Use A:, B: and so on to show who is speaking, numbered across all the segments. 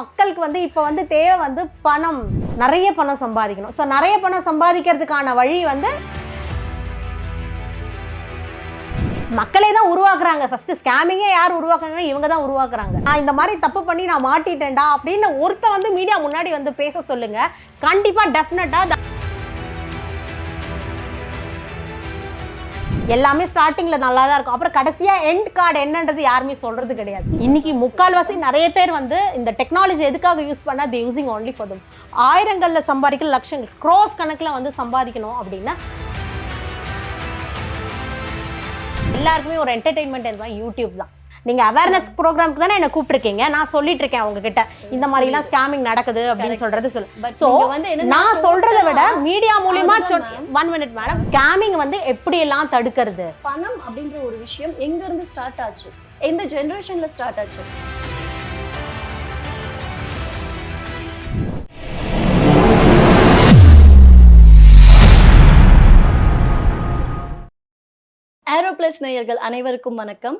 A: மக்களுக்கு வந்து இப்போ வந்து தேவை வந்து பணம். நிறைய பணம் சம்பாதிக்கணும். ஸோ நிறைய பணம் சம்பாதிக்கிறதுக்கான வழி வந்து மக்களே தான் உருவாக்குறாங்க. ஃபர்ஸ்ட் ஸ்கேமிங்கே யார் உருவாக்குறாங்க? இவங்க தான் உருவாக்குறாங்க. நான் இந்த மாதிரி தப்பு பண்ணி நான் மாட்டிட்டேன்டா அப்படின்னு ஒருத்தன் வந்து மீடியா முன்னாடி வந்து பேச சொல்லுங்க. கண்டிப்பா டெஃபினட்டா எல்லாமே ஸ்டார்டிங்ல நல்லா தான் இருக்கும். அப்புறம் கடைசியா எண்ட் கார்டு என்னன்றது யாருமே சொல்றது கிடையாது. இன்னைக்கு முக்கால்வாசி நிறைய பேர் வந்து இந்த டெக்னாலஜி எதுக்காக யூஸ் பண்ணா they using only for them ஆயிரங்கள்ல சம்பாதிக்கல லட்சங்கள் க்ரோஸ் கணக்கில் வந்து சம்பாதிக்கணும் அப்படின்னா எல்லாருக்குமே ஒரு என்டர்டைன்மெண்ட் இருந்தால் யூடியூப் தான். நீங்க அவேர்னஸ் ப்ரோக்ராம்க்கு தானே என்ன கூப்பிட்டுருக்கீங்க? நான் சொல்லிட்டு இருக்கேன் உங்ககிட்ட. இந்த மாதிரி எல்லாம் ஸ்கேமிங் நடக்குது அப்படின்னு சொல்றது சொல்லு. சோ நான் சொல்றதை விட மீடியா மூலியமா ஒன் மினிட் மேடம் ஸ்கேமிங் வந்து எப்படி எல்லாம் தடுக்கிறது?
B: பணம் அப்படின்ற ஒரு விஷயம் எங்க இருந்து ஸ்டார்ட் ஆச்சு? எந்த ஜெனரேஷன்ல ஸ்டார்ட் ஆச்சு? ஏரோ பிளஸ் நேயர்கள் அனைவருக்கும் வணக்கம்.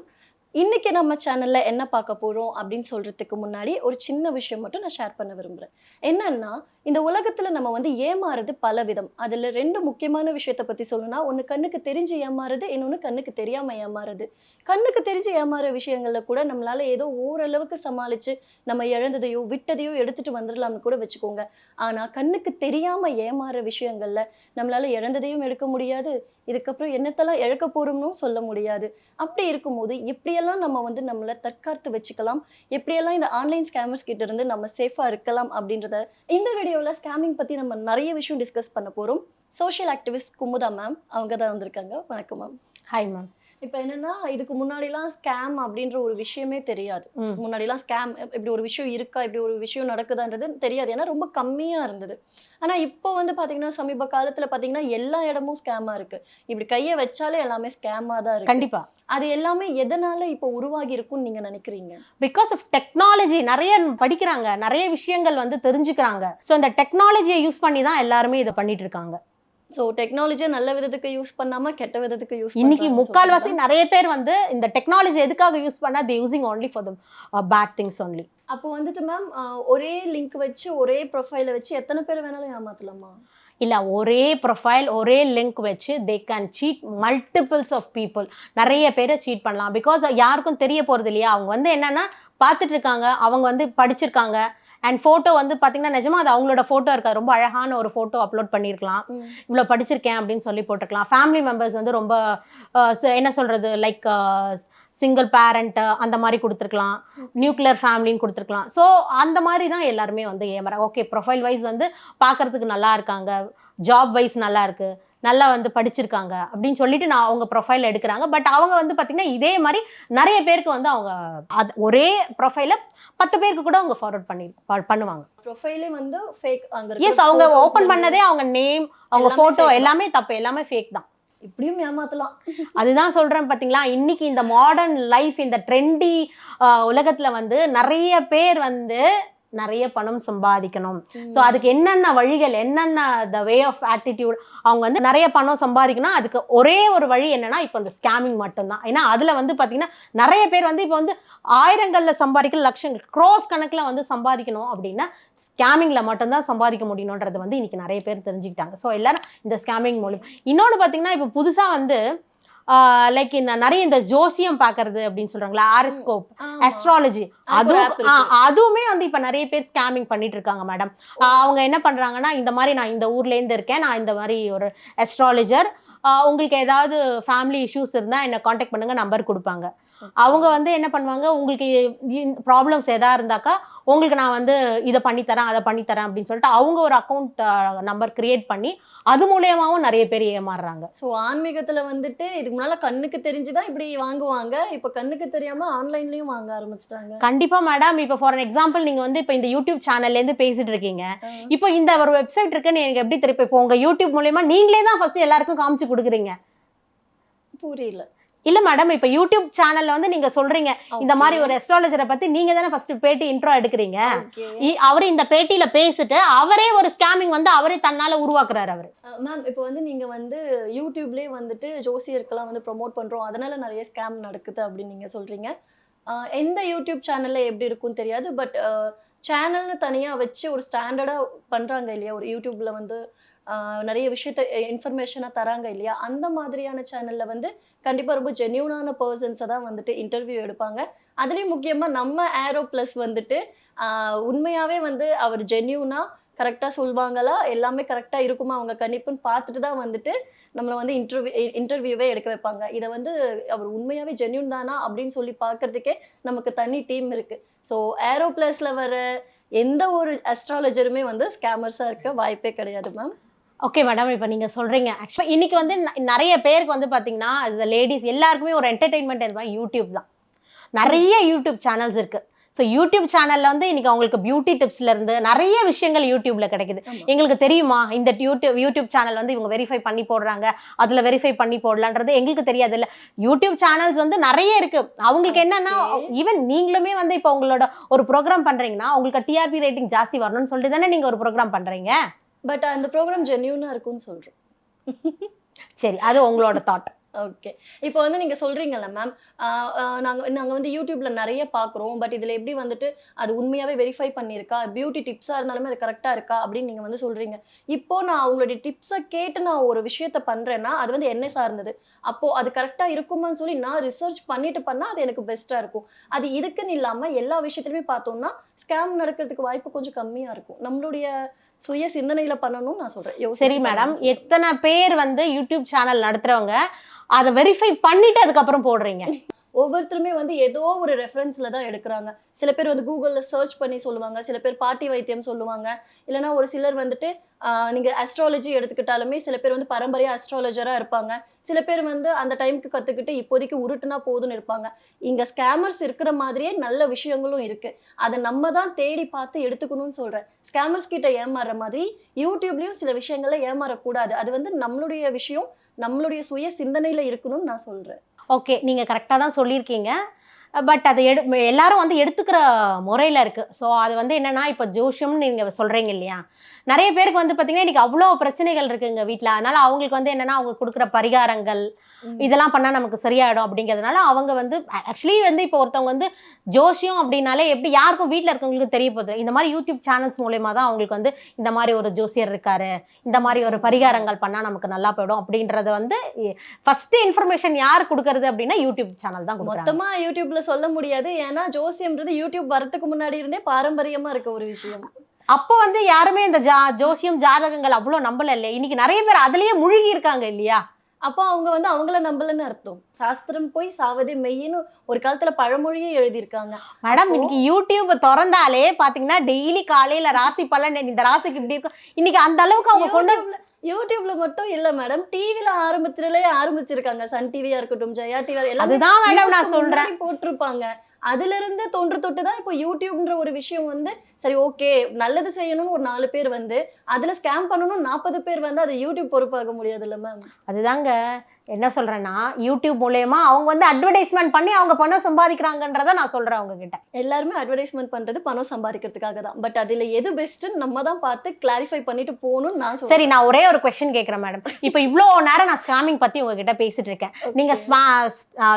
B: இன்னைக்கு நம்ம சேனல்ல என்ன பார்க்க போறோம் அப்படின்னு சொல்றதுக்கு முன்னாடி ஒரு சின்ன விஷயம் மட்டும் நான் ஷேர் பண்ண விரும்புறேன். என்னன்னா இந்த உலகத்துல நம்ம வந்து ஏமாறுறது பல விதம் அதுல ரெண்டு முக்கியமான விஷயத்த பத்தி சொல்லணும்னா ஒன்னு கண்ணுக்கு தெரிஞ்சு ஏமாறுது இன்னொன்னு கண்ணுக்கு தெரியாம ஏமாறுது கண்ணுக்கு தெரிஞ்சு ஏமாற விஷயங்கள்ல கூட நம்மளால ஏதோ ஓரளவுக்கு சமாளிச்சு நம்ம இழந்ததையோ விட்டதையோ எடுத்துட்டு வந்துடலாம்னு கூட வச்சுக்கோங்க. ஆனா கண்ணுக்கு தெரியாம ஏமாற விஷயங்கள்ல நம்மளால இழந்ததையும் எடுக்க முடியாது. இதுக்கப்புறம் என்னத்தெல்லாம் இழக்க போறோம்னு சொல்ல முடியாது. அப்படி இருக்கும்போது எப்படியெல்லாம் நம்ம வந்து நம்மளை தற்காத்து வச்சுக்கலாம்? எப்படியெல்லாம் இந்த ஆன்லைன் ஸ்கேமர்ஸ் கிட்ட இருந்து நம்ம சேஃபா இருக்கலாம் அப்படின்றத இந்த வீடியோல ஸ்கேமிங் பத்தி நம்ம நிறைய விஷயம் டிஸ்கஸ் பண்ண போறோம். சோஷியல் ஆக்டிவிஸ்ட் குமுதா மேம் அவங்க தான் வந்திருக்காங்க. வணக்கம் மேம்
A: ஹாய் மேம்
B: இப்போ என்னன்னா இதுக்கு முன்னாடிலாம் ஸ்கேம் அப்படின்ற ஒரு விஷயமே தெரியாது. முன்னாடிலாம் ஸ்கேம் இப்படி ஒரு விஷயம் இருக்கா? இப்படி ஒரு விஷயம் நடக்குதான்றது தெரியாது. ஏன்னா ரொம்ப கம்மியா இருந்தது. ஆனா இப்போ வந்து பாத்தீங்கன்னா சமீப காலத்துல பாத்தீங்கன்னா எல்லா இடமும் ஸ்கேமா இருக்கு. இப்படி கையை வச்சாலே எல்லாமே ஸ்கேமா தான் இருக்கு.
A: கண்டிப்பா.
B: அது எல்லாமே எதனால இப்போ உருவாகி இருக்கும்னு நீங்க நினைக்கிறீங்க?
A: பிகாஸ் ஆஃப் டெக்னாலஜி நிறைய படிக்கிறாங்க. நிறைய விஷயங்கள் வந்து தெரிஞ்சுக்கிறாங்க. ஸோ இந்த டெக்னாலஜியை யூஸ் பண்ணி தான் எல்லாருமே இதை பண்ணிட்டு இருக்காங்க
B: ஸோ டெக்னாலஜியை நல்ல விதத்துக்கு யூஸ் பண்ணாம கெட்ட விதத்துக்கு யூஸ்
A: இன்னைக்கு முக்கால்வாசி நிறைய பேர் வந்து இந்த டெக்னாலஜி எதுக்காக யூஸ் பண்ணா they using only for the bad things only.
B: அப்போ வந்துட்டு மேம் ஒரே லிங்க் வச்சு ஒரே ப்ரொஃபைலை வச்சு எத்தனை பேர் வேணாலும் ஏமாத்தலாமா?
A: இல்ல ஒரே ப்ரொஃபைல் ஒரே லிங்க் வச்சு they can cheat multiples of people நிறைய பேரை சீட் பண்ணலாம். பிகாஸ் யாருக்கும் தெரிய போறது இல்லையா? அவங்க வந்து என்னன்னா பார்த்துட்டு இருக்காங்க. அவங்க வந்து படிச்சிருக்காங்க. அண்ட் ஃபோட்டோ வந்து பார்த்தீங்கன்னா நிஜமா அது அவங்களோட ஃபோட்டோ இருக்காது. ரொம்ப அழகான ஒரு ஃபோட்டோ அப்லோட் பண்ணியிருக்கலாம் இவ்வளோ படிச்சிருக்கேன் அப்படின்னு சொல்லி போட்டிருக்கலாம். ஃபேமிலி மெம்பர்ஸ் வந்து ரொம்ப என்ன சொல்றது? லைக் சிங்கிள் பேரண்ட் அந்த மாதிரி கொடுத்துருக்கலாம். நியூக்ளியர் ஃபேமிலின்னு கொடுத்துருக்கலாம். ஸோ அந்த மாதிரி தான் எல்லாருமே வந்து ஏமரா ஓகே ப்ரொஃபைல் வைஸ் வந்து பார்க்கறதுக்கு நல்லா இருக்காங்க. ஜாப் வைஸ் நல்லா இருக்கு. நல்லா வந்து படிச்சிருக்காங்க. அப்படின்னு சொல்லிட்டு நான் அவங்க ப்ரொஃபைல் எடுக்கிறாங்க. பட் அவங்க வந்து பார்த்தீங்கன்னா இதே மாதிரி நிறைய பேருக்கு வந்து அவங்க அது ஒரே ப்ரொஃபைல பத்து பேருக்கு கூட அவங்க ஃபார்வர்ட் பண்ணி பண்ணுவாங்க.
B: ப்ரொஃபைலே வந்து ஃபேக்
A: எஸ் அவங்க ஓப்பன் பண்ணதே அவங்க நேம் அவங்க ஃபோட்டோ. எல்லாமே தப்பு எல்லாமே ஃபேக் தான்.
B: இப்படியும் ஏமாத்தலாம்.
A: அதுதான் சொல்றேன் பாத்தீங்களா? இன்னைக்கு இந்த மாடர்ன் லைஃப் இந்த ட்ரெண்டி உலகத்துல வந்து நிறைய பேர் வந்து நிறைய பணம் சம்பாதிக்கணும். ஸோ அதுக்கு என்னென்ன வழிகள் என்னென்ன த வே ஆஃப் ஆட்டிடியூட் அவங்க வந்து நிறைய பணம் சம்பாதிக்கணும் அதுக்கு ஒரே ஒரு வழி என்னன்னா இப்போ இந்த ஸ்கேமிங் மட்டும்தான். ஏன்னா அதுல வந்து பாத்தீங்கன்னா நிறைய பேர் வந்து இப்போ வந்து ஆயிரங்கள்ல சம்பாதிக்கல லட்சங்கள் க்ரோஸ் கணக்குல வந்து சம்பாதிக்கணும் அப்படின்னா ஸ்கேமிங்ல மட்டும்தான் சம்பாதிக்க முடியணுன்றது வந்து இன்னைக்கு நிறைய பேர் தெரிஞ்சுக்கிட்டாங்க. ஸோ எல்லாரும் இந்த ஸ்கேமிங் மூலியம். இன்னொன்று பார்த்தீங்கன்னா இப்போ புதுசா வந்து லைக் இந்த நிறைய இந்த ஜோசியம் பார்க்கறது அப்படின்னு சொல்றாங்களா? ஆரிஸ்கோப். அஸ்ட்ராலஜி அதுவும் அதுவுமே வந்து இப்ப நிறைய பேர் ஸ்கேமிங் பண்ணிட்டு இருக்காங்க மேடம் அவங்க என்ன பண்றாங்கன்னா இந்த மாதிரி நான் இந்த ஊர்ல இருந்து இருக்கேன் நான் இந்த மாதிரி ஒரு அஸ்ட்ராலஜர் உங்களுக்கு ஏதாவது ஃபேமிலி இஷ்யூஸ் இருந்தா என்ன காண்டாக்ட் பண்ணுங்க நம்பர் கொடுப்பாங்க. அவங்க வந்து என்ன பண்ணுவாங்க உங்களுக்கு ப்ராப்ளம்ஸ் எதா இருந்தாக்கா உங்களுக்கு நான் வந்து இதை பண்ணித்தரேன் அதை பண்ணித்தரேன் அப்படின்னு சொல்லிட்டு அவங்க ஒரு அக்கௌண்ட் நம்பர் கிரியேட் பண்ணி அது மூலியமாவும் நிறைய பேர் ஏமாறுறாங்க.
B: ஸோ ஆன்மீகத்துல வந்துட்டு இதுக்கு முன்னால கண்ணுக்கு தெரிஞ்சுதான் இப்படி வாங்குவாங்க. இப்ப கண்ணுக்கு தெரியாம ஆன்லைன்லயும் வாங்க ஆரம்பிச்சிட்டாங்க.
A: கண்டிப்பா மேடம் இப்போ ஃபார் எக்ஸாம்பிள் நீங்க வந்து இப்போ இந்த யூடியூப் சேனல்ல இருந்து பேசிட்டு இருக்கீங்க. இப்போ இந்த ஒரு வெப்சைட் இருக்குன்னு எனக்கு எப்படி தெரியும் இப்போ உங்க யூடியூப் மூலியமா நீங்களே தான் ஃபர்ஸ்ட் எல்லாருக்கும் காமிச்சு கொடுக்குறீங்க.
B: புரியல.
A: இல்ல மேடம் இப்போ யூடியூப் சேனல்ல வந்து நீங்க சொல்றீங்க இந்த மாதிரி ஒரு அஸ்ட்ராலஜரை பத்தி நீங்க தானே ஃபர்ஸ்ட் பேட்டி இன்ட்ரோ எடுக்கிறீங்க. அவரு இந்த பேட்டியில பேசிட்டு அவரே ஒரு ஸ்கேமிங் வந்து அவரே தன்னால உருவாக்குறாரு அவரு.
B: மேம் இப்போ வந்து நீங்க வந்து யூடியூப்லயே வந்துட்டு ஜோசியருக்கெல்லாம் வந்து ப்ரோமோட் பண்றோம் அதனால நிறைய ஸ்கேம் நடக்குது அப்படின்னு நீங்க சொல்றீங்க. எந்த யூடியூப் சேனல்ல எப்படி இருக்கும்னு தெரியாது பட் சேனல்னு தனியா வச்சு ஒரு ஸ்டாண்டர்டா பண்றாங்க இல்லையா ஒரு யூடியூப்ல வந்து நிறைய விஷயத்த இன்ஃபர்மேஷனை தராங்க இல்லையா? அந்த மாதிரியான சேனலில் வந்து கண்டிப்பாக ரொம்ப ஜென்யூனான பர்சன்ஸை தான் வந்துட்டு இன்டர்வியூ எடுப்பாங்க. அதுலேயும் முக்கியமாக நம்ம ஏரோ ப்ளஸ் வந்துட்டு உண்மையாகவே வந்து அவர் ஜென்யூனாக கரெக்டாக சொல்வாங்களா? எல்லாமே கரெக்டாக இருக்குமா? அவங்க கணிப்புன்னு பார்த்துட்டு தான் வந்துட்டு நம்மளை வந்து இன்டர்வியூ இன்டர்வியூவே எடுக்க வைப்பாங்க. இதை வந்து அவர் உண்மையாகவே ஜென்யூன் தானா அப்படின்னு சொல்லி பார்க்கறதுக்கே நமக்கு தனி டீம் இருக்குது ஸோ ஏரோ ப்ளஸில் வர எந்த ஒரு அஸ்ட்ராலஜருமே வந்து ஸ்கேமர்ஸாக இருக்க வாய்ப்பே கிடையாது மேம்
A: ஓகே மேடம் இப்போ நீங்கள் சொல்கிறீங்க ஆக்சுவலாக இன்னைக்கு வந்து நிறைய பேருக்கு வந்து பார்த்தீங்கன்னா இந்த லேடிஸ் எல்லாருக்குமே ஒரு என்டர்டெயின்மெண்ட் எதுவும் யூடியூப் தான். நிறைய யூடியூப் சேனல்ஸ் இருக்குது ஸோ யூடியூப் சேனலில் வந்து இன்னைக்கு அவங்களுக்கு பியூட்டி டிப்ஸ்ல இருந்து நிறைய விஷயங்கள் யூடியூப்ல கிடைக்குது. எங்களுக்கு தெரியுமா இந்த யூடியூப் யூடியூப் சேனல் வந்து இவங்க வெரிஃபை பண்ணி போடுறாங்க அதில் வெரிஃபை பண்ணி போடலான்றது எங்களுக்கு தெரியாது இல்லை யூடியூப் சேனல்ஸ் வந்து நிறைய இருக்கு. அவங்களுக்கு என்னன்னா. ஈவன் நீங்களுமே வந்து இப்போ உங்களோட ஒரு ப்ரோக்ராம் பண்றீங்கன்னா உங்களுக்கு டிஆர்பி ரேட்டிங் ஜாஸ்தி வரணும்னு சொல்லிட்டு தானே நீங்க ஒரு ப்ரோக்ராம் பண்றீங்க?
B: பட் அந்த ப்ரோக்ராம் ஜென்யூனாக இருக்கும்னு சொல்கிறோம்
A: சரி அது உங்களோட தாட்
B: ஓகே இப்போ வந்து நீங்க சொல்றீங்கல்ல மேம் நாங்க நாங்க வந்து யூடியூப்ல நிறைய பாக்குறோம் பட் இதுல எப்படி வந்துட்டு அது உண்மையாவே வெரிஃபை பண்ணியிருக்கா? பியூட்டி டிப்ஸா இருந்தாலுமே அது கரெக்டா இருக்கா? அப்படின்னு நீங்க வந்து சொல்றீங்க. இப்போ நான் உங்களுடைய டிப்ஸை கேட்டு நான் ஒரு விஷயத்த பண்றேன்னா அது வந்து என்ன சார்ந்தது. அப்போ அது கரெக்டா இருக்குமான்னு சொல்லி நான் ரிசர்ச் பண்ணிட்டு பண்ணா அது எனக்கு பெஸ்டா இருக்கும். அது இதுக்குன்னு இல்லாம எல்லா விஷயத்துலயுமே பார்த்தோம்னா ஸ்கேம் நடக்கிறதுக்கு வாய்ப்பு கொஞ்சம் கம்மியா இருக்கும். நம்மளுடைய சுய சிந்தனையில பண்ணணும்னு நான் சொல்றேன்.
A: சரி மேடம். எத்தனை பேர் வந்து யூடியூப் சேனல் நடத்துறவங்க அதை வெரிஃபை பண்ணிட்டு அதுக்கப்புறம் போடுறீங்க?
B: ஒவ்வொருத்தருமே வந்து ஏதோ ஒரு ரெஃபரன்ஸில் தான் எடுக்கிறாங்க. சில பேர் வந்து கூகுளில் சர்ச் பண்ணி சொல்லுவாங்க சில பேர் பாட்டி வைத்தியம் சொல்லுவாங்க. இல்லைன்னா ஒரு சிலர் வந்துட்டு நீங்கள் அஸ்ட்ராலஜி எடுத்துக்கிட்டாலுமே சில பேர் வந்து பரம்பரையாக அஸ்ட்ராலஜராக இருப்பாங்க. சில பேர் வந்து அந்த டைம்க்கு கற்றுக்கிட்டு இப்போதைக்கு உருட்டுனா போதும்னு இருப்பாங்க. இங்கே ஸ்கேமர்ஸ் இருக்கிற மாதிரியே நல்ல விஷயங்களும் இருக்குது அதை நம்ம தான் தேடி பார்த்து எடுத்துக்கணும்னு சொல்கிறேன் ஸ்கேமர்ஸ் கிட்ட ஏமாறுற மாதிரி யூடியூப்லேயும் சில விஷயங்களை ஏமாறக்கூடாது. அது வந்து நம்மளுடைய விஷயம் நம்மளுடைய சுய சிந்தனையில் இருக்கணும்னு நான் சொல்கிறேன்
A: ஓகே நீங்கள் கரெக்டாக தான் சொல்லியிருக்கீங்க. பட் அதை எடு எல்லாரும் வந்து எடுத்துக்கிற முறையில் இருக்குது ஸோ அது வந்து என்னன்னா இப்போ ஜோஷியம்னு நீங்கள் சொல்கிறீங்க இல்லையா? நிறைய பேருக்கு வந்து பார்த்தீங்கன்னா இன்னைக்கு அவ்வளோ பிரச்சனைகள் இருக்குதுங்க வீட்டில் அதனால் அவங்களுக்கு வந்து என்னென்னா அவங்க கொடுக்குற பரிகாரங்கள் இதெல்லாம் பண்ணால் நமக்கு சரியாயிடும் அப்படிங்கிறதுனால அவங்க வந்து ஆக்சுவலி வந்து இப்போ ஒருத்தவங்க வந்து ஜோஷியம் அப்படின்னாலே எப்படி யாருக்கும் வீட்டில் இருக்கவங்களுக்கு தெரிய போகுது இந்த மாதிரி யூடியூப் சேனல்ஸ் மூலயமா தான் அவங்களுக்கு வந்து இந்த மாதிரி ஒரு ஜோசியர் இருக்காரு இந்த மாதிரி ஒரு பரிகாரங்கள் பண்ணால் நமக்கு நல்லா போயிடும் அப்படின்றத வந்து ஃபர்ஸ்ட் இன்ஃபர்மேஷன் யார் கொடுக்கறது அப்படின்னா யூடியூப் சேனல் தான் கொடுக்குறாங்க.
B: மொத்தமா யூடியூப்ல சொல்ல முடியாது. ஏன்னா ஜோசியம்ன்றது யூடியூப் வரதுக்கு முன்னாடி இருந்தே பாரம்பரியமா இருக்க ஒரு விஷயம்.
A: அப்போ வந்து யாருமே இந்த ஜா ஜோசியம் ஜாதகங்கள் அவ்வளோ நம்பல இல்லை இன்னைக்கு நிறைய பேர் அதுலயே முழுகி இருக்காங்க இல்லையா?
B: அப்போ அவங்க வந்து அவங்கள நம்பலன்னு அர்த்தம். சாஸ்திரம் போய் சாவதே மெய்யின்னு ஒரு காலத்துல பழமொழியே எழுதியிருக்காங்க.
A: மேடம் இன்னைக்கு யூடியூப் திறந்தாலே பாத்தீங்கன்னா டெய்லி காலையில ராசி பலன் இந்த ராசிக்கு இப்படி இருக்கும் இன்னைக்கு அந்த அளவுக்கு அவங்க கொண்டு
B: யூடியூப்ல மட்டும் இல்ல மேடம் டிவில ஆரம்பத்திலே ஆரம்பிச்சிருக்காங்க. சன் டிவியா இருக்கட்டும் ஜெயா டிவி எல்லாமே
A: அதுதான் மேடம் நான் சொல்றேன்.
B: போட்டிருப்பாங்க. அதுல இருந்து தொன்று தொட்டு தான் இப்போ யூடியூப்ன்ற ஒரு விஷயம் வந்து சரி ஓகே நல்லது செய்யணும்னு ஒரு நாலு பேர் வந்து அதுல ஸ்கேம் பண்ணணும் நாற்பது பேர் வந்து அதை யூடியூப் பொறுப்பாக முடியாதுல்ல மேம்
A: அதுதாங்க. என்ன சொல்றேன்னா யூடியூப் மூலயமா அவங்க வந்து அட்வர்டைஸ்மெண்ட் பண்ணி அவங்க பணம் சம்பாதிக்கிறாங்கன்றத நான் சொல்றேன் அவங்க கிட்ட
B: எல்லாருமே அட்வர்டைஸ்மெண்ட் பண்றது பணம் சம்பாதிக்கிறதுக்காக தான். பட் அதுல எது பெஸ்ட்னு நம்ம தான் பார்த்து கிளாரிஃபை பண்ணிட்டு போகணும்னு நான்
A: சரி நான் ஒரே ஒரு கொஸ்டின் கேட்குறேன் மேடம் இப்போ இவ்வளோ நேரம் நான் ஸ்கேமிங் பத்தி உங்ககிட்ட பேசிட்டு இருக்கேன். நீங்க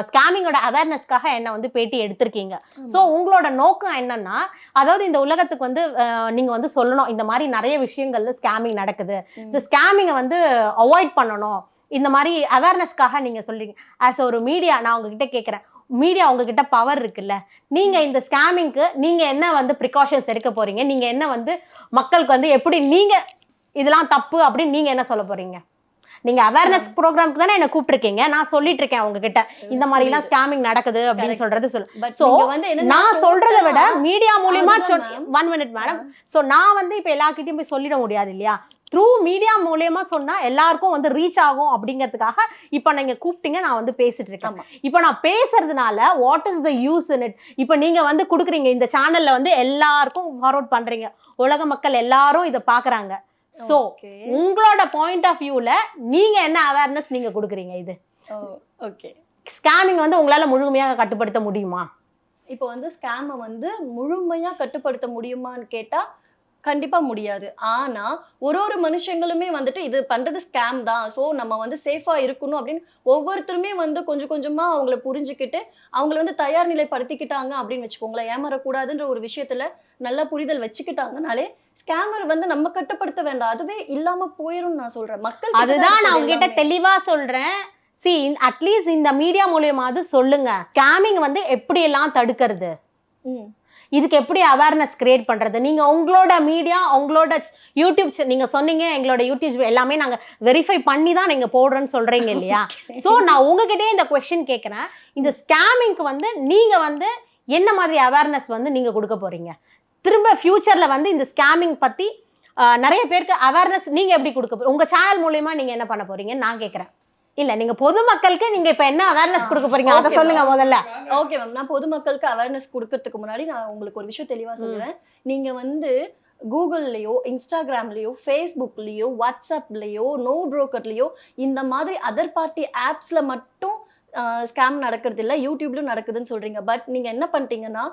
A: ஸ்கேமிங்கோட அவேர்னஸ்க்காக என்ன வந்து பேட்டி எடுத்திருக்கீங்க. ஸோ உங்களோட நோக்கம் என்னன்னா அதாவது இந்த உலகத்துக்கு வந்து அஹ், நீங்க வந்து சொல்லணும். இந்த மாதிரி நிறைய விஷயங்கள்ல ஸ்கேமிங் நடக்குது. இந்த ஸ்கேமிங்கை வந்து அவாய்ட் பண்ணணும். இந்த மாதிரி அவேர்னஸ்க்காக நீங்க சொல்றீங்க. ஆஸ் ஒரு மீடியா நான் உங்ககிட்ட கேட்குறேன் மீடியா உங்ககிட்ட பவர் இருக்குல்ல? நீங்க இந்த ஸ்கேமிங்க்கு நீங்க என்ன வந்து ப்ரிகாஷன்ஸ் எடுக்க போறீங்க? நீங்க என்ன வந்து மக்களுக்கு வந்து எப்படி நீங்க இதெல்லாம் தப்பு அப்படின்னு நீங்க என்ன சொல்ல போறீங்க? நீங்க அவேர்னஸ் ப்ரோக்ராம்க்கு தானே என்ன கூப்பிட்டுருக்கீங்க. நான் சொல்லிட்டு இருக்கேன் உங்ககிட்ட. இந்த மாதிரி எல்லாம் ஸ்கேமிங் நடக்குது அப்படின்னு. சொல்றது சொல்லு.
B: நீங்க வந்து
A: நான் சொல்றத விட மீடியா மூலியமா சொல். ஒன் மினிட் மேடம் ஸோ நான் வந்து இப்போ எல்லார்கிட்டயும் போய் சொல்லிட முடியாது இல்லையா? த்ரூ மீடியா மூலியமா சொன்னா எல்லாருக்கும் வந்து ரீச் ஆகும் அப்படிங்கிறதுக்காக இப்போ நீங்க கூப்பிட்டீங்க நான் வந்து பேசிட்டு இருக்கேன். இப்போ நான் பேசுறதுனால what is the use in it இப்போ நீங்க வந்து கொடுக்குறீங்க இந்த சேனல்ல வந்து எல்லாருக்கும் ஃபார்வர்ட் பண்றீங்க உலக மக்கள் எல்லாரும் இதை பாக்குறாங்க ஸோ. உங்களோட பாயிண்ட் ஆஃப் வியூல நீங்க என்ன அவேர்னஸ் நீங்க கொடுக்குறீங்க இது
B: ஓ, okay.
A: ஸ்கேமிங் வந்து உங்களால முழுமையாக கட்டுப்படுத்த முடியுமா
B: இப்போ வந்து ஸ்கேமை வந்து முழுமையா கட்டுப்படுத்த முடியுமான்னு கேட்டா கண்டிப்பா முடியாது. ஆனா ஒரு ஒரு மனுஷங்களுமே வந்துட்டு இது பண்றது ஸ்கேம் தான். சோ நம்ம வந்து சேஃபா இருக்கணும் அப்படின்னு ஒவ்வொருத்தருமே வந்து கொஞ்சம் கொஞ்சமா அவங்கள புரிஞ்சுக்கிட்டு அவங்கள வந்து தயார் நிலைப்படுத்திக்கிட்டாங்க அப்படின்னு வச்சுக்கோங்களேன். ஏமாறக்கூடாதுன்ற ஒரு விஷயத்துல நல்ல புரிதல் வச்சுக்கிட்டாங்கனாலே ஸ்கேமர் வந்து நம்ம கட்டுப்படுத்த வேண்டாம். அதுவே இல்லாம போயிரும் நான் சொல்றேன். மக்கள்
A: அதுதான் நான் உங்ககிட்ட. தெளிவா சொல்றேன். சி அட்லீஸ்ட் இந்த மீடியா மூலியமாவது சொல்லுங்க. ஸ்கேமிங் வந்து எப்படி எல்லாம் தடுக்கிறது?
B: ம்.
A: இதுக்கு எப்படி அவேர்னஸ் கிரியேட் பண்றது? நீங்க உங்களோட மீடியா உங்களோட யூடியூப் cha- நீங்க சொன்னீங்க எங்களோட யூடியூப் எல்லாமே நாங்க வெரிஃபை பண்ணி தான் நீங்க போடுறோன்னு சொல்றீங்க இல்லையா? சோ நான் உங்ககிட்டயே இந்த கொஸ்டின் கேட்குறேன் இந்த ஸ்கேமிங்க்கு வந்து நீங்க வந்து என்ன மாதிரி அவேர்னஸ் வந்து நீங்க கொடுக்க போறீங்க? திரும்ப ஃபியூச்சர்ல வந்து இந்த ஸ்கேமிங் ஆஹ், நிறைய பேருக்கு அவேர்னஸ் நீங்க எப்படி கொடுக்க போறீங்க உங்க சேனல் மூலியமா நீங்க என்ன பண்ண போறீங்கன்னு நான் கேட்கறேன் இல்ல நீங்க பொதுமக்களுக்கு நீங்க இப்ப என்ன அவேர்னஸ் கொடுக்க போறீங்க? அதை சொல்லுங்க முதல்ல.
B: ஓகே மேம் நான் பொதுமக்களுக்கு அவேர்னஸ் கொடுக்கறதுக்கு முன்னாடி நான் உங்களுக்கு ஒரு விஷயம் தெளிவா சொல்றேன். நீங்க வந்து கூகுள்லயோ இன்ஸ்டாகிராம்லயோ ஃபேஸ்புக்லயோ வாட்ஸ்அப்லயோ நோ ப்ரோக்கர்லயோ இந்த மாதிரி அதர் பார்ட்டி ஆப்ஸ்ல மட்டும் ஸ்கேம் நடக்கிறது இல்ல யூடியூப்லயும் நடக்குதுன்னு சொல்றீங்க. பட் நீங்க என்ன பண்ணிட்டீங்கன்னா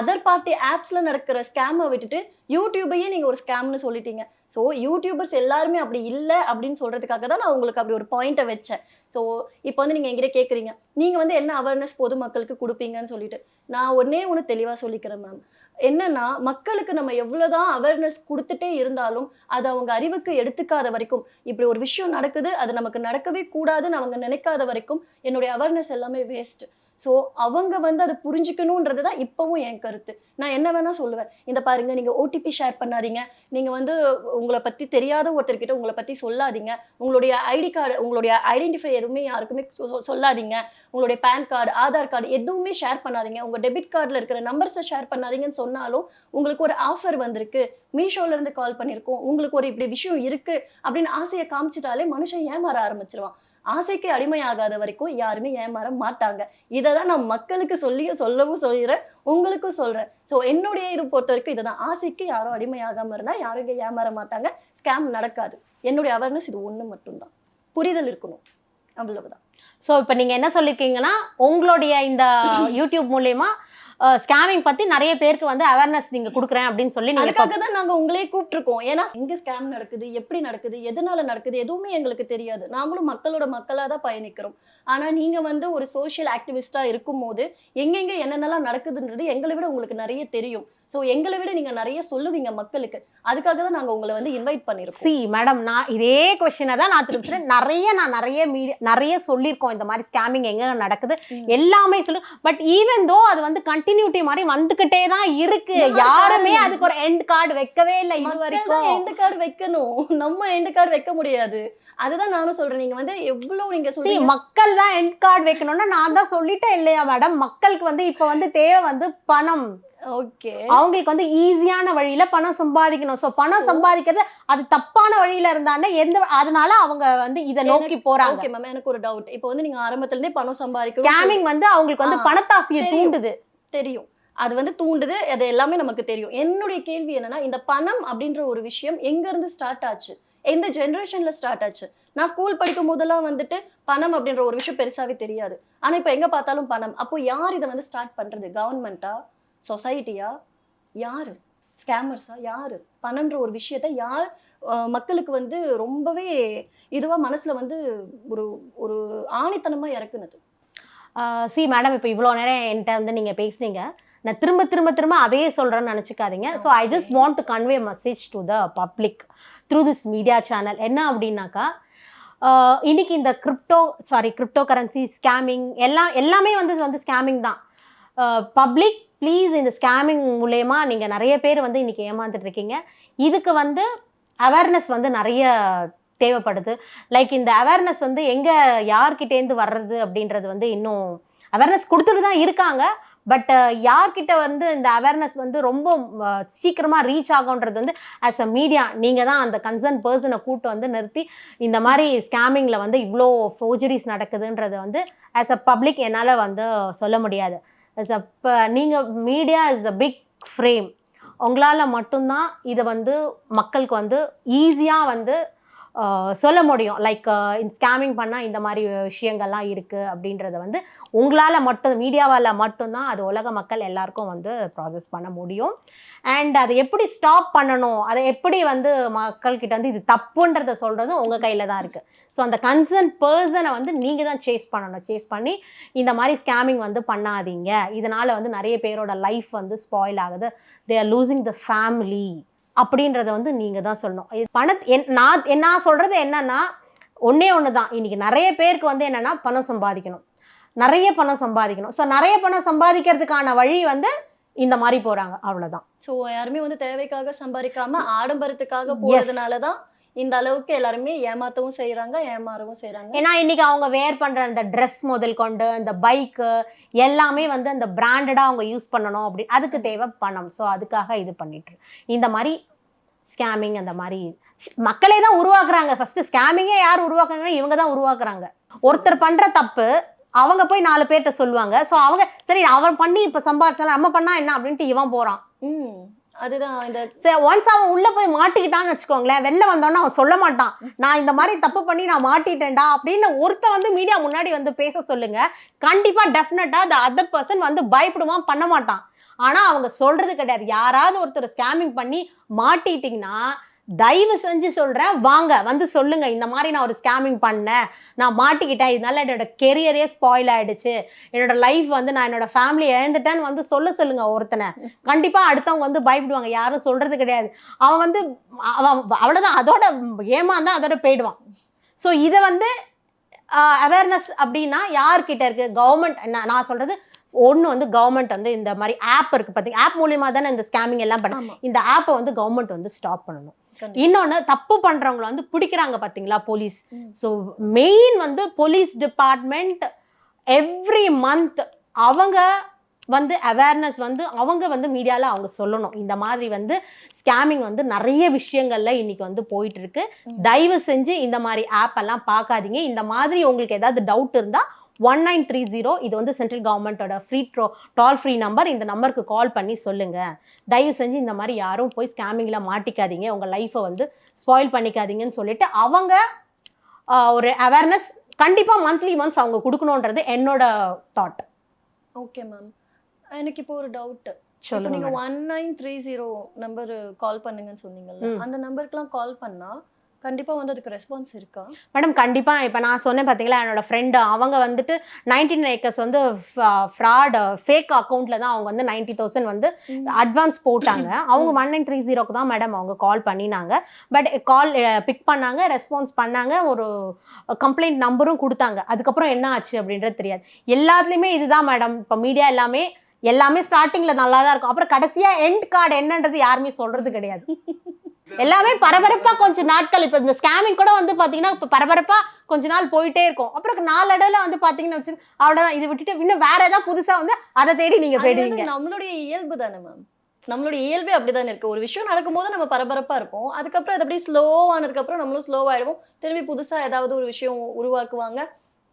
B: அதர் பார்ட்டி ஆப்ஸ்ல நடக்கிற ஸ்கேமை விட்டுட்டு யூடியூபையே நீங்க ஒரு ஸ்கேம்னு சொல்லிட்டீங்க. ஸோ யூடியூபர்ஸ் எல்லாருமே அப்படி இல்லை அப்படின்னு சொல்றதுக்காக தான் நான் உங்களுக்கு அப்படி ஒரு பாயிண்ட்டை வச்சேன். ஸோ இப்போ வந்து நீங்க எங்கிட்ட கேட்குறீங்க நீங்கள் வந்து என்ன அவேர்னஸ் பொதுமக்களுக்கு கொடுப்பீங்கன்னு சொல்லிட்டு நான் ஒன்னே ஒன்று தெளிவாக சொல்லிக்கிறேன் மேம் என்னன்னா மக்களுக்கு நம்ம எவ்வளோதான் அவேர்னஸ் கொடுத்துட்டே இருந்தாலும் அது அவங்க அறிவுக்கு எடுத்துக்காத வரைக்கும் இப்படி ஒரு விஷயம் நடக்குது அது நமக்கு நடக்கவே கூடாதுன்னு அவங்க நினைக்காத வரைக்கும் என்னுடைய அவேர்னஸ் எல்லாமே வேஸ்ட் ஸோ அவங்க வந்து அதை புரிஞ்சுக்கணுன்றது தான் இப்போவும் என் கருத்து. நான் என்ன வேணால் சொல்லுவேன். இந்த பாருங்கள் நீங்கள் ஓடிபி ஷேர் பண்ணாதீங்க. நீங்கள் வந்து உங்களை பற்றி தெரியாத ஒருத்தர்கிட்ட உங்களை பற்றி சொல்லாதீங்க. உங்களுடைய ஐடி கார்டு உங்களுடைய ஐடென்டிஃபை எதுவுமே யாருக்குமே சொ- சொல்லாதீங்க. உங்களுடைய பேன் கார்டு ஆதார் கார்டு எதுவுமே ஷேர் பண்ணாதீங்க. உங்கள் டெபிட் கார்டில் இருக்கிற நம்பர்ஸை ஷேர் பண்ணாதீங்கன்னு சொன்னாலும் உங்களுக்கு ஒரு ஆஃபர் வந்திருக்கு. மீஷோலேருந்து கால் பண்ணியிருக்கோம். உங்களுக்கு ஒரு இப்படி விஷயம் இருக்குது அப்படின்னு ஆசையை காமிச்சிட்டாலே மனுஷன் ஏமாற ஆரம்பிச்சிருவான். ஆசைக்கு அடிமையாகாத வரைக்கும் யாருமே ஏமாற மாட்டாங்க. இதை தான் நான் மக்களுக்கு சொல்லி சொல்லவும் சொல்கிறேன் உங்களுக்கும் சொல்றேன். ஸோ என்னுடைய இது பொறுத்த வரைக்கும் இதுதான். ஆசைக்கு யாரும் அடிமையாகாம இருந்தா யாரும் இங்க ஏமாற மாட்டாங்க. ஸ்கேம் நடக்காது. என்னுடைய அவேர்னஸ் இது ஒண்ணு மட்டும்தான். புரிதல் இருக்கணும். அவ்வளவுதான்.
A: ஸோ இப்போ நீங்க என்ன சொல்லிருக்கீங்கன்னா உங்களுடைய இந்த யூடியூப் மூலியமா ஸ்கேமிங் பத்தி நிறைய பேருக்கு வந்து அவேர்னஸ் நீங்க கொடுக்குறேன் அப்படின்னு சொல்லி
B: அதுக்காக தான் நாங்க உங்களே கூப்பிட்டுருக்கோம். ஏன்னா எங்க ஸ்கேம் நடக்குது எப்படி நடக்குது எதனால நடக்குது எதுவுமே எங்களுக்கு தெரியாது. நாங்களும் மக்களோட மக்களா தான் பயணிக்கிறோம். ஆனா நீங்க வந்து ஒரு சோஷியல் ஆக்டிவிஸ்டா இருக்கும்போது எங்கெங்க என்னென்னலாம் நடக்குதுன்றது எங்களை விட உங்களுக்கு நிறைய தெரியும். சோ எங்களை விட நீங்க நிறைய சொல்லுவீங்க மக்களுக்கு. அதுக்காக தான் நாங்க உங்களை வந்து இன்வைட் பண்ணிருக்கோம்
A: சி மேடம் நான் இதே கொஸ்டினை தான் நான் திருப்பி நிறைய நான் நிறைய மீடியா நிறைய சொல்லியிருக்கோம். இந்த மாதிரி ஸ்கேமிங் எங்க நடக்குது. எல்லாமே சொல்லு. பட் ஈவன் தோ அது வந்து கண்டினியூட்டி மாதிரி வந்துகிட்டே தான் இருக்கு.
B: யார்
A: யாருமே? அதுக்கு ஒரு எண்ட் கார்டு வைக்கவே இல்லை இது வரைக்கும்
B: எண்டு கார்டு வைக்கணும். நம்ம எண்டு கார்டு வைக்க முடியாது. அதுதான் நானும் சொல்றேன். நீங்க வந்து எவ்வளவு நீங்க சொல்றீங்க?
A: மக்கள் தான் எண்ட் கார்டு வைக்கணும்னா நான் தான் சொல்லிட்டேன் இல்லையா மேடம் மக்களுக்கு வந்து இப்ப வந்து தேவை வந்து பணம்.
B: ஓகே
A: அவங்களுக்கு வந்து ஈஸியான வழியில பணம் சம்பாதிக்கணும். சோ பணம் சம்பாதிக்கிறது அது தப்பான வழியில இருந்தானே எந்த அதனால அவங்க வந்து இதை நோக்கி போறாங்க.
B: ஓகே மேம் எனக்கு ஒரு டவுட் இப்போ வந்து நீங்க ஆரம்பத்துல இருந்தே பணம் சம்பாதிக்கணும்
A: ஸ்கேமிங் வந்து அவங்களுக்கு வந்து பணத்தாசையை. தூண்டுது.
B: தெரியும். அது வந்து தூண்டுது. அது எல்லாமே நமக்கு தெரியும். என்னுடைய கேள்வி என்னன்னா இந்த பணம் அப்படின்ற ஒரு விஷயம் எங்க இருந்து ஸ்டார்ட் ஆச்சு? எந்த ஜென்ரேஷன்ல ஸ்டார்ட் ஆச்சு. நான் ஸ்கூல் படிக்கும் போதெல்லாம் வந்துட்டு பணம் அப்படின்ற ஒரு விஷயம் பெருசாவே தெரியாது. ஆனா இப்போ எங்க பார்த்தாலும் பணம். அப்போ யார் இதை வந்து ஸ்டார்ட் பண்றது? கவர்மெண்டா சொசைட்டியா யாரு? ஸ்கேமர்ஸா யாரு? பணம்ன்ற ஒரு விஷயத்த யார் மக்களுக்கு வந்து ரொம்பவே இதுவா மனசுல வந்து ஒரு ஒரு ஆணித்தனமா இறக்குனது.
A: சி மேடம் இப்போ இவ்வளோ நேரம் என்கிட்ட வந்து நீங்க பேசுனீங்க. நான் திரும்ப திரும்ப திரும்ப அதையே சொல்றேன்னு நினச்சிக்காதீங்க. So I. Just want to convey message to the public through this media channel என்ன அப்படின்னாக்கா ஆஹ் இன்னைக்கு இந்த crypto sorry crypto currency scamming எல்லாம் எல்லாமே வந்து வந்து ஸ்கேமிங் தான். பப்ளிக் ப்ளீஸ் இந்த ஸ்கேமிங் மூலயமா நீங்க நிறைய பேர் வந்து இன்னைக்கு ஏமாந்துட்டு இருக்கீங்க. இதுக்கு வந்து அவேர்னஸ் வந்து நிறைய தேவைப்படுது. லைக் இந்த அவேர்னஸ் வந்து எங்க யார்கிட்டேருந்து வர்றது அப்படின்றது வந்து இன்னும் அவேர்னஸ் கொடுத்துட்டு தான் இருக்காங்க. பட் uh, யார்கிட்ட வந்து இந்த அவேர்னஸ் வந்து ரொம்ப சீக்கிரமாக ரீச் ஆகுன்றது வந்து ஆஸ் அ மீடியா நீங்கள் தான் அந்த கன்சர்ன் பர்சனை கூட்டு வந்து நிறுத்தி இந்த மாதிரி ஸ்கேமிங்கில் வந்து இவ்வளோ ஃபோர்ஜரிஸ் நடக்குதுன்றது வந்து ஆஸ் அ பப்ளிக் என்னால் வந்து சொல்ல முடியாது. ஆஸ் அ நீங்கள் media is a big frame உங்களால் மட்டும்தான் இதை வந்து மக்களுக்கு வந்து ஈஸியாக வந்து சொல்ல முடியும். லைக் ஸ்கேமிங் பண்ணால் இந்த மாதிரி விஷயங்கள்லாம் இருக்குது அப்படின்றத வந்து உங்களால் மட்டும் மீடியாவால் மட்டும்தான் அது உலக மக்கள் எல்லாருக்கும் வந்து ப்ராசஸ் பண்ண முடியும். அண்ட் அதை எப்படி ஸ்டாப் பண்ணணும்? அதை எப்படி வந்து மக்கள்கிட்ட வந்து இது தப்புன்றத சொல்கிறதும் உங்கள் கையில் தான் இருக்குது ஸோ அந்த கன்சர்ன் பர்சனை வந்து நீங்கள் தான் சேஸ் பண்ணணும். சேஸ் பண்ணி இந்த மாதிரி ஸ்கேமிங் வந்து பண்ணாதீங்க. இதனால் வந்து நிறைய பேரோட லைஃப் வந்து ஸ்பாயில் ஆகுது. They are losing the family அப்படின்றத வந்து நீங்கள் தான் சொல்லணும். பணத் என் நான் நான் சொல்கிறது என்னன்னா ஒன்றே ஒன்று தான். இன்றைக்கி நிறைய பேருக்கு வந்து என்னென்னா பணம் சம்பாதிக்கணும். நிறைய பணம் சம்பாதிக்கணும். ஸோ நிறைய பணம் சம்பாதிக்கிறதுக்கான வழி வந்து இந்த மாதிரி போகிறாங்க அவ்வளோதான்
B: சோ யாருமே வந்து தேவைக்காக சம்பாதிக்காம ஆடம்பரத்துக்காக போறதுனால தான் இந்த அளவுக்கு எல்லாருமே ஏமாத்தவும் செய்யறாங்க ஏமாறவும் செய்யறாங்க
A: ஏன்னா இன்னைக்கு அவங்க வேர் பண்ற அந்த ட்ரெஸ் முதல் கொண்டு இந்த பைக்கு எல்லாமே வந்து அந்த பிராண்டடா அவங்க யூஸ் பண்ணணும் அப்படி அதுக்கு தேவை பணம். ஸோ அதுக்காக இது பண்ணிட்டு. இந்த மாதிரி ஸ்கேமிங் அந்த மாதிரி மக்களே தான் உருவாக்குறாங்க. ஃபர்ஸ்ட் ஸ்கேமிங்கே யார் உருவாக்குறாங்கன்னா இவங்க தான் உருவாக்குறாங்க. ஒருத்தர் பண்ற தப்பு அவங்க போய் நாலு பேர்கிட்ட சொல்லுவாங்க. ஸோ அவங்க சரி அவன் பண்ணி இப்போ சம்பாதிச்சாலும் நம்ம பண்ணா என்ன? அப்படின்ட்டு இவன் போறான்.
B: ம். அதுதான் இந்த
A: சரி ஒன்ஸ் அவன் உள்ள போய் மாட்டிக்கிட்டான்னு வச்சுக்கோங்களேன் வெளில வந்தோன்னா அவன் சொல்ல மாட்டான். நான் இந்த மாதிரி தப்பு பண்ணி நான் மாட்டிட்டேன்டா அப்படின்னு ஒருத்தன் வந்து மீடியா முன்னாடி வந்து பேச சொல்லுங்க. கண்டிப்பா டெஃபினட்டா அந்த அதர் பர்சன் வந்து பயப்படுவான் பண்ண மாட்டான். ஆனா அவங்க சொல்றது கிடையாது. யாராவது ஒருத்தர் ஸ்கேமிங் பண்ணி மாட்டிட்டீங்கன்னா தயவு செஞ்சு சொல்றேன் வாங்க வந்து சொல்லுங்க இந்த மாதிரி நான் ஒரு ஸ்கேமிங் பண்ணேன் நான் மாட்டிக்கிட்டேன் இதனால என்னோட கெரியரே ஸ்பாயில் ஆயிடுச்சு என்னோட லைஃப் வந்து நான் என்னோட ஃபேமிலி இழந்துட்டேன்னு வந்து சொல்ல சொல்லுங்க ஒருத்தனை. கண்டிப்பா அடுத்தவங்க வந்து பயப்படுவாங்க யாரும் சொல்றது கிடையாது. அவன் வந்து அவன் அவ்வளவுதான் அதோட ஏமாந்தான் அதோட போயிடுவான். ஸோ இதை வந்து அவேர்னஸ் அப்படின்னா யார்கிட்ட இருக்கு? கவர்மெண்ட் நான் சொல்றது ஒன்று வந்து கவர்மெண்ட் வந்து இந்த மாதிரி ஆப் இருக்கு பார்த்தீங்க ஆப் மூலியமா தானே இந்த ஸ்கேமிங் எல்லாம் பண்ண இந்த ஆப்பை வந்து கவர்மெண்ட் வந்து ஸ்டாப் பண்ணணும். இன்னொன்று தப்பு பண்றவங்கள வந்து பிடிக்கிறாங்க பார்த்தீங்களா போலீஸ். ஸோ மெயின் வந்து போலீஸ் டிபார்ட்மெண்ட் எவ்ரி மந்த் அவங்க வந்து அவேர்னஸ் வந்து அவங்க வந்து மீடியாவில் அவங்க சொல்லணும். இந்த மாதிரி வந்து ஸ்கேமிங் வந்து நிறைய விஷயங்கள்ல இன்னைக்கு வந்து போயிட்டு இருக்கு. தயவு செஞ்சு இந்த மாதிரி ஆப் எல்லாம் பார்க்காதீங்க. இந்த மாதிரி உங்களுக்கு ஏதாவது டவுட் இருந்தால் ஒன் நைன் த்ரீ ஜீரோ இது வந்து சென்ட்ரல் கவர்மெண்ட்டோட ஃப்ரீ ட்ரோ டால் ஃப்ரீ நம்பர் இந்த நம்பருக்கு கால் பண்ணி சொல்லுங்க. தயவு செஞ்சு இந்த மாதிரி யாரும் போய் ஸ்கேமிங்ல மாட்டிக்காதீங்க. உங்க லைஃப்பை வந்து ஸ்பாயில் பண்ணிக்காதீங்கன்னு சொல்லிட்டு அவங்க ஒரு அவேர்னஸ் கண்டிப்பா மந்த்லி மந்த்ஸ் அவங்க கொடுக்கணுன்றது என்னோட தாட்
B: ஓகே மேம் எனக்கு இப்போ ஒரு டவுட்
A: சொல்லுங்க
B: நீங்க
A: madam.
B: One nine three zero number call பண்ணுங்கன்னு சொன்னீங்கல்ல. அந்த நம்பருக்குலாம் கால் பண்ணா கண்டிப்பா வந்து அதுக்கு ரெஸ்பான்ஸ் இருக்கா?
A: மேடம் கண்டிப்பா. இப்போ நான் சொன்னேன் பார்த்தீங்களா என்னோட ஃப்ரெண்டு அவங்க வந்துட்டு நைன்டீன் ஏக்கர்ஸ் வந்து ஃப்ராட் ஃபேக் அக்கௌண்ட்ல தான் அவங்க வந்து நைன்டி தௌசண்ட் வந்து. அட்வான்ஸ் போட்டாங்க. அவங்க ஒன் நைன் த்ரீ ஜீரோக்கு தான் மேடம் அவங்க கால் பண்ணினாங்க. பட் கால் பிக் பண்ணாங்க ரெஸ்பான்ஸ் பண்ணாங்க ஒரு கம்ப்ளைண்ட் நம்பரும் கொடுத்தாங்க. அதுக்கப்புறம் என்ன ஆச்சு அப்படின்றது தெரியாது. எல்லாத்துலேயுமே இதுதான் மேடம் இப்போ மீடியா எல்லாமே எல்லாமே ஸ்டார்டிங்ல நல்லா தான் இருக்கும். அப்புறம் கடைசியா எண்ட் கார்டு என்னன்றது யாருமே சொல்றது கிடையாது. எல்லாமே பரபரப்பா கொஞ்ச நாட்கள். இப்போ இந்த ஸ்கேமிங் கூட வந்து பாத்தீங்கன்னா இப்போ பரபரப்பா கொஞ்ச நாள் போயிட்டே இருக்கும். அப்புறம் நாளடைவுல வந்து பாத்தீங்கன்னா வச்சு அவ்வளவுதான். இதை விட்டுட்டு இன்னும் வேற ஏதாவது புதுசா வந்து அதை தேடி நீங்க போயிடுவீங்க.
B: நம்மளுடைய இயல்பு தானே மேம் நம்மளுடைய இயல்பே அப்படிதானே இருக்கு. ஒரு விஷயம் நடக்கும்போது நம்ம பரபரப்பா இருப்போம். அதுக்கப்புறம் அது அப்படியே ஸ்லோ ஆனதுக்கு அப்புறம் நம்மளும் ஸ்லோ ஆயிடுவோம். திரும்பி புதுசா ஏதாவது ஒரு விஷயம் உருவாக்குவாங்க.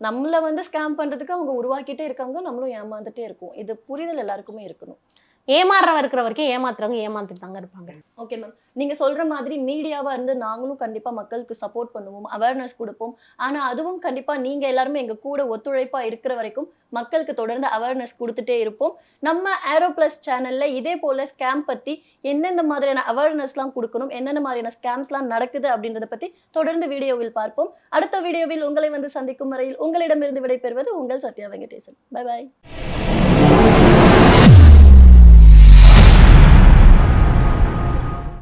B: நம்மள வந்து ஸ்கேம் பண்றதுக்கு அவங்க உருவாக்கிட்டே இருக்காங்க. நம்மளும் ஏமாந்துட்டே இருக்கோம் இது புரிதல் எல்லாருக்குமே இருக்கணும்.
A: ஏமாறுறவ இருக்கிற வரைக்கும் ஏமாத்துறவங்க ஏமாத்திட்டு தாங்க இருப்பாங்க.
B: ஓகே மேம் நீங்க சொல்ற மாதிரி மீடியாவா இருந்து நாங்களும் கண்டிப்பா மக்களுக்கு சப்போர்ட் பண்ணுவோம் அவேர்னஸ் கொடுப்போம். ஆனா அதுவும் கண்டிப்பா நீங்க எல்லாருமே எங்க கூட ஒத்துழைப்பா இருக்கிற வரைக்கும் மக்களுக்கு தொடர்ந்து அவேர்னஸ் கொடுத்துட்டே இருப்போம். நம்ம ஏரோ பிளஸ் சேனல்ல இதே போல ஸ்கேம் பத்தி எந்தெந்த மாதிரியான அவேர்னஸ்லாம் கொடுக்கணும் என்னென்ன மாதிரியான ஸ்கேம்ஸ்லாம் நடக்குது அப்படின்றத பத்தி தொடர்ந்து வீடியோவில் பார்ப்போம். அடுத்த வீடியோவில் உங்களை வந்து சந்திக்கும் வரையில் உங்களிடமிருந்து விடைபெறுவது உங்கள் சத்யா வெங்கடேசன். Bye bye